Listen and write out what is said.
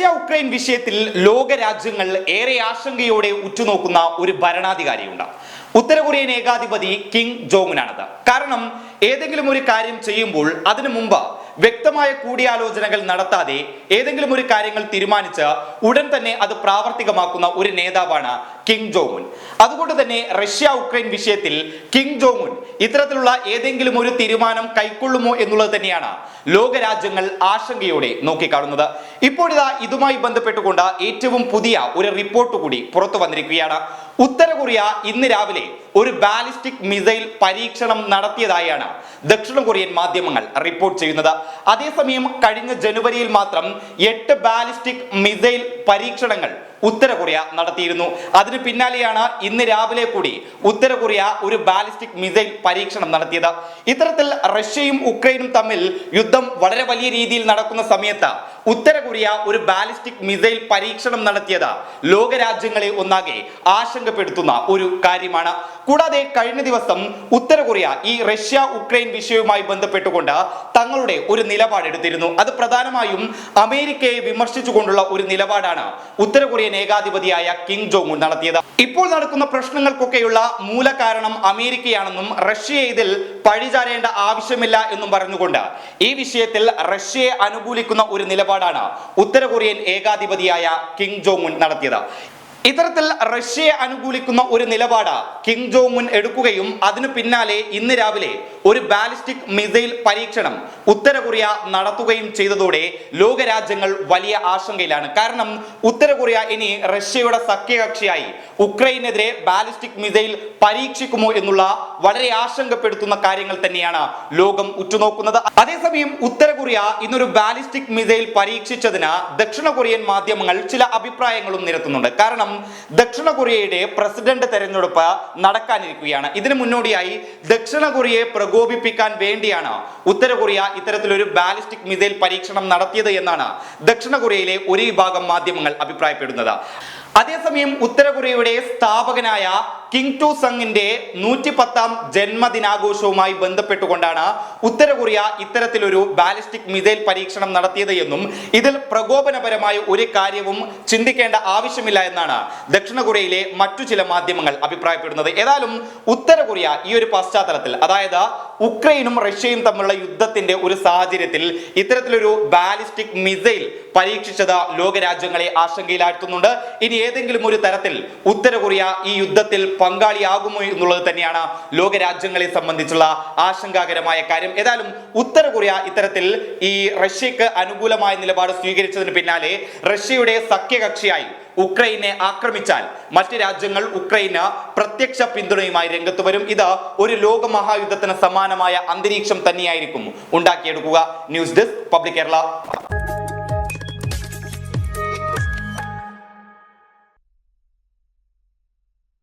Russia Ukraine വിഷയത്തിൽ ലോകരാജ്യങ്ങൾ ഏറെ ആശങ്കയോടെ ഉറ്റുനോക്കുന്ന ഒരു ഭരണാധികാരിയുണ്ട്. ഉത്തര കൊറിയൻ ഏകാധിപതി കിങ് ജോങ്ങുനാണത് കാരണം ഏതെങ്കിലും ഒരു കാര്യം ചെയ്യുമ്പോൾ അതിനു മുമ്പ് വ്യക്തമായ കൂടിയാലോചനകൾ നടത്താതെ ഏതെങ്കിലും ഒരു കാര്യങ്ങൾ തീരുമാനിച്ച് ഉടൻ തന്നെ അത് പ്രാവർത്തികമാക്കുന്ന ഒരു നേതാവാണ് കിങ് ജോമുൻ അതുകൊണ്ട് തന്നെ റഷ്യ ഉക്രൈൻ വിഷയത്തിൽ കിങ് ജോമുൻ ഇത്തരത്തിലുള്ള ഏതെങ്കിലും ഒരു തീരുമാനം കൈക്കൊള്ളുമോ എന്നുള്ളത് തന്നെയാണ് ലോകരാജ്യങ്ങൾ ആശങ്കയോടെ നോക്കിക്കാണുന്നത്. ഇപ്പോഴിതാ ഇതുമായി ബന്ധപ്പെട്ടുകൊണ്ട് ഏറ്റവും പുതിയ ഒരു റിപ്പോർട്ട് കൂടി പുറത്തു വന്നിരിക്കുകയാണ്. ഉത്തര കൊറിയ ഇന്ന് രാവിലെ ഒരു ബാലിസ്റ്റിക് മിസൈൽ പരീക്ഷണം നടത്തിയതായാണ് ദക്ഷിണ കൊറിയൻ മാധ്യമങ്ങൾ റിപ്പോർട്ട് ചെയ്യുന്നത്. അതേസമയം കഴിഞ്ഞ ജനുവരിയിൽ മാത്രം എട്ട് ബാലിസ്റ്റിക് മിസൈൽ പരീക്ഷണങ്ങൾ ഉത്തര കൊറിയ നടത്തിയിരുന്നു. അതിന് പിന്നാലെയാണ് ഇന്ന് രാവിലെ കൂടി ഉത്തര കൊറിയ ഒരു ബാലിസ്റ്റിക് മിസൈൽ പരീക്ഷണം നടത്തിയത്. ഇത്തരത്തിൽ റഷ്യയും ഉക്രൈനും തമ്മിൽ യുദ്ധം വളരെ വലിയ രീതിയിൽ നടക്കുന്ന സമയത്ത് ഉത്തര കൊറിയ ഒരു ബാലിസ്റ്റിക് മിസൈൽ പരീക്ഷണം നടത്തിയത് ലോകരാജ്യങ്ങളെ ഒന്നാകെ ആശങ്കപ്പെടുത്തുന്ന ഒരു കാര്യമാണ്. കൂടാതെ കഴിഞ്ഞ ദിവസം ഉത്തര കൊറിയ ഈ റഷ്യ ഉക്രൈൻ വിഷയവുമായി ബന്ധപ്പെട്ടുകൊണ്ട് തങ്ങളുടെ ഒരു നിലപാടെടുത്തിരുന്നു. അത് പ്രധാനമായും അമേരിക്കയെ വിമർശിച്ചുകൊണ്ടുള്ള ഒരു നിലപാടാണ് ഉത്തര കൊറിയൻ ഏകാധിപതിയായ കിങ് ജോങ് നടത്തിയത്. ഇപ്പോൾ നടക്കുന്ന പ്രശ്നങ്ങൾക്കൊക്കെയുള്ള മൂലകാരണം അമേരിക്കയാണെന്നും റഷ്യയെ ഇതിൽ പഴിചാരേണ്ട ആവശ്യമില്ല എന്നും പറഞ്ഞുകൊണ്ട് ഈ വിഷയത്തിൽ റഷ്യയെ അനുകൂലിക്കുന്ന ഒരു നിലപാടാണ് ഉത്തര കൊറിയൻ ഏകാധിപതിയായ കിങ് ജോങ് നടത്തിയത്. ഇത്തരത്തിൽ റഷ്യയെ അനുകൂലിക്കുന്ന ഒരു നിലപാട് കിങ് ജോങ് എടുക്കുകയും അതിനു പിന്നാലെ ഇന്ന് രാവിലെ ഒരു ബാലിസ്റ്റിക് മിസൈൽ പരീക്ഷണം ഉത്തര കൊറിയ നടത്തുകയും ചെയ്തതോടെ ലോകരാജ്യങ്ങൾ വലിയ ആശങ്കയിലാണ്. കാരണം ഉത്തര കൊറിയ ഇനി റഷ്യയുടെ സഖ്യകക്ഷിയായി ഉക്രൈനെതിരെ ബാലിസ്റ്റിക് മിസൈൽ പരീക്ഷിക്കുമോ എന്നുള്ള വളരെ ആശങ്കപ്പെടുത്തുന്ന കാര്യങ്ങൾ തന്നെയാണ് ലോകം ഉറ്റുനോക്കുന്നത്. അതേസമയം ഉത്തര കൊറിയ ഇന്നൊരു ബാലിസ്റ്റിക് മിസൈൽ പരീക്ഷിച്ചതിന് ദക്ഷിണ കൊറിയൻ മാധ്യമങ്ങൾ ചില അഭിപ്രായങ്ങളും നിരത്തുന്നുണ്ട്. കാരണം ദക്ഷിണ കൊറിയയുടെ പ്രസിഡന്റ് തെരഞ്ഞെടുപ്പ് നടക്കാനിരിക്കുകയാണ്. ഇതിനു മുന്നോടിയായി ദക്ഷിണ കൊറിയയെ പ്രകോപിപ്പിക്കാൻ വേണ്ടിയാണ് ഉത്തര കൊറിയ ഇത്തരത്തിലൊരു ബാലിസ്റ്റിക് മിസൈൽ പരീക്ഷണം നടത്തിയത് എന്നാണ് ദക്ഷിണ കൊറിയയിലെ ഒരു വിഭാഗം മാധ്യമങ്ങൾ അഭിപ്രായപ്പെടുന്നത്. അതേസമയം ഉത്തര കൊറിയയുടെ സ്ഥാപകനായ കിങ് ടു സങ്ങിന്റെ നൂറ്റി പത്താം ജന്മദിനാഘോഷവുമായി ബന്ധപ്പെട്ടുകൊണ്ടാണ് ഉത്തര കൊറിയ ഇത്തരത്തിലൊരു ബാലിസ്റ്റിക് മിസൈൽ പരീക്ഷണം നടത്തിയത് എന്നും ഇതിൽ പ്രകോപനപരമായ ഒരു കാര്യവും ചിന്തിക്കേണ്ട ആവശ്യമില്ല എന്നാണ് ദക്ഷിണ കൊറിയയിലെ മറ്റു ചില മാധ്യമങ്ങൾ അഭിപ്രായപ്പെടുന്നത്. ഏതായാലും ഉത്തര കൊറിയ ഈ ഒരു പശ്ചാത്തലത്തിൽ അതായത് ഉക്രൈനും റഷ്യയും തമ്മിലുള്ള യുദ്ധത്തിന്റെ ഒരു സാഹചര്യത്തിൽ ഇത്തരത്തിലൊരു ബാലിസ്റ്റിക് മിസൈൽ പരീക്ഷിച്ചത് ലോകരാജ്യങ്ങളെ ആശങ്കയിലാഴ്ത്തുന്നുണ്ട്. ഇനി ഏതെങ്കിലും ഒരു തരത്തിൽ ഉത്തര കൊറിയ ഈ യുദ്ധത്തിൽ പങ്കാളിയാകുമോ എന്നുള്ളത് തന്നെയാണ് ലോകരാജ്യങ്ങളെ സംബന്ധിച്ചുള്ള ആശങ്കാകരമായ കാര്യം. ഏതായാലും ഉത്തര കൊറിയ ഇത്തരത്തിൽ ഈ റഷ്യക്ക് അനുകൂലമായ നിലപാട് സ്വീകരിച്ചതിന് പിന്നാലെ റഷ്യയുടെ സഖ്യകക്ഷിയായി ഉക്രൈനെ ആക്രമിച്ചാൽ മറ്റ് രാജ്യങ്ങൾ ഉക്രൈന് പ്രത്യക്ഷ പിന്തുണയുമായി രംഗത്ത് വരും. ഇത് ഒരു ലോകമഹായുദ്ധത്തിന് സമാനമായ അന്തരീക്ഷം തന്നെയായിരിക്കും. ഉണ്ടാക്കിയെടുക്കുക. News desk public Kerala.